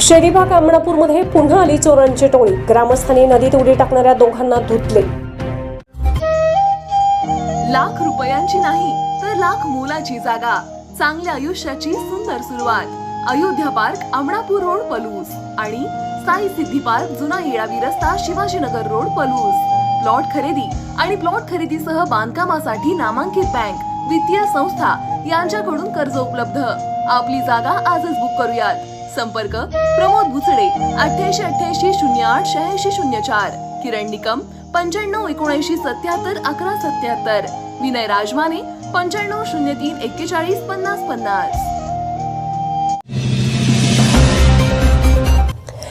शेरीबाग आमणापूरमध्ये पुन्हा आली चोरांची टोळी. ग्रामस्थांनी नदीत उडी टाकणाऱ्या दोघांना धुतले. लाख रुपयांची नाही तर लाख मोलाची जागा. चांगल्या आयुष्याची सुंदर सुरुवात. Ayodhya park Amanapur road Palus. आणि साई सिद्धी पार्क जुना येळावी रस्ता शिवाजीनगर रोड पलूस. प्लॉट खरेदी आणि प्लॉट खरेदीसह बांधकामासाठी नामांकित बँक वित्तीय संस्था यांच्याकडून कर्ज उपलब्ध. आपली जागा आजच बुक करूयात. संपर्क प्रमोद भुसडे अठ्ठ्याऐंशी अठ्ठ्याऐंशी शून्य आठ शहाऐंशी शून्य चार. किरण निकम पंच्याण्णव एकोणऐंशी सत्याहत्तर अकरा सत्याहत्तर. विनय राजमाने पंच्याण्णव शून्य तीन एक्केचाळीस पन्नास पन्नास.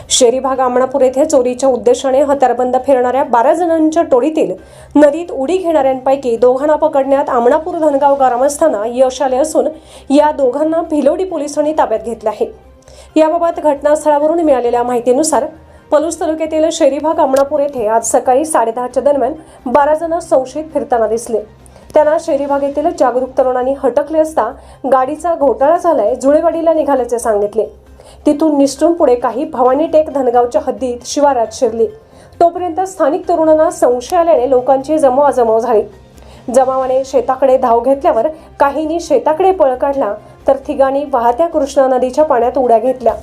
शेरीभाग आमणापूर येथे चोरीच्या उद्देशाने हत्यारबंद फिरणाऱ्या बारा जणांच्या टोळीतील नदीत उडी घेणाऱ्यांपैकी दोघांना पकडण्यात आमणापूर धनगाव ग्रामस्थांना यश आले असून या दोघांना भिलोडी पोलिसांनी ताब्यात घेतले आहे. याबाबत घटनास्थळावरून मिळालेल्या माहितीनुसार पलूस तालुक्यातील शेरीभाग आमणापूर येथे आज सकाळी साडेदहाच्या दरम्यान बारा जण संशयित फिरताना दिसले. त्यांना शेरीभाग येथील जागरूक तरुणांनी हटकले असता गाडीचा घोटाळा झालाय जुळेवाडीला निघाल्याचे सांगितले. तिथून निसटून पुढे काही भवानी टेक धनगावच्या हद्दीत शिवारात शिरली. तोपर्यंत स्थानिक तरुणांना संशय आल्याने लोकांची जमवाजमव झाली. जमावाने शेताकडे धाव घेतल्यावर काहींनी शेताकडे पळ काढला तर ठिकाणी वाहत्या कृष्णा नदीच्या पाण्यात उड्या घेतल्या.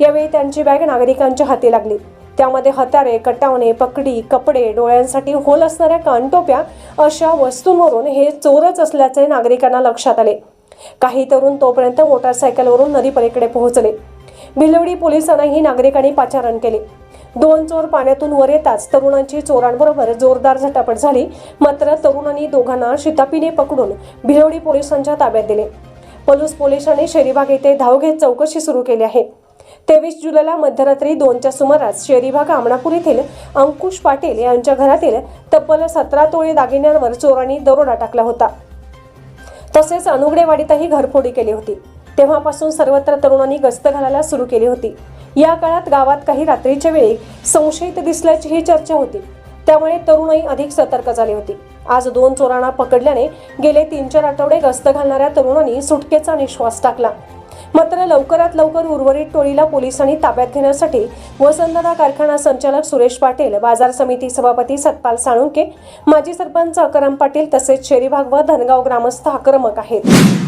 यावेळी त्यांची बॅग नागरिकांच्या हाती लागली. त्यामध्ये हत्यारे कटावणे पकडी कपडे डोळ्यांसाठी होल असणाऱ्या कानटोप्या अशा वस्तूंवरून हे चोरच असल्याचे नागरिकांना लक्षात आले. काही तरुण तोपर्यंत मोटारसायकलवरून नदीपलीकडे पोहोचले. भिलवडी पोलिसांनाही नागरिकांनी पाचारण केले. दोन चोर पाण्यातून वर येताच तरुणांची चोरांबरोबर जोरदार झटापट झाली मात्र तरुणांनी दोघांना शितापीने पकडून भिलवडी पोलिसांच्या ताब्यात दिले. पलूस पोलिसांनी शेरीबाग येथे धाव घेत चौकशी सुरू केली आहे. तेवीस जुलैला मध्यरात्री दोनच्या सुमारास शेरीबाग आमणापूर येथील अंकुश पाटील यांच्या घरातील तब्बल सतरा तोळे दागिन्यांवर चोरांनी दरोडा टाकला होता. तसेच अनुगडेवाडीतही घरफोडी केली होती. तेव्हापासून सर्वत्र तरुणांनी गस्त घालायला सुरू केली होती. या काळात गावात काही रात्रीच्या वेळी संशयित दिसल्याची ही चर्चा होती. त्यामुळे तरुणही अधिक सतर्क झाली होती. आज दोन चोरांना पकडल्याने गेले तीन चार आठवडे गस्त घालणाऱ्या तरुणांनी सुटकेचा निश्वास टाकला. मात्र लवकरात लवकर उर्वरित टोळीला पोलिसांनी ताब्यात घेण्यासाठी वसंतदा कारखाना संचालक सुरेश पाटील बाजार समिती सभापती सतपाल साळुंके माजी सरपंच अकरम पाटील तसेच शेरीभाग व धनगाव ग्रामस्थ आक्रमक आहेत.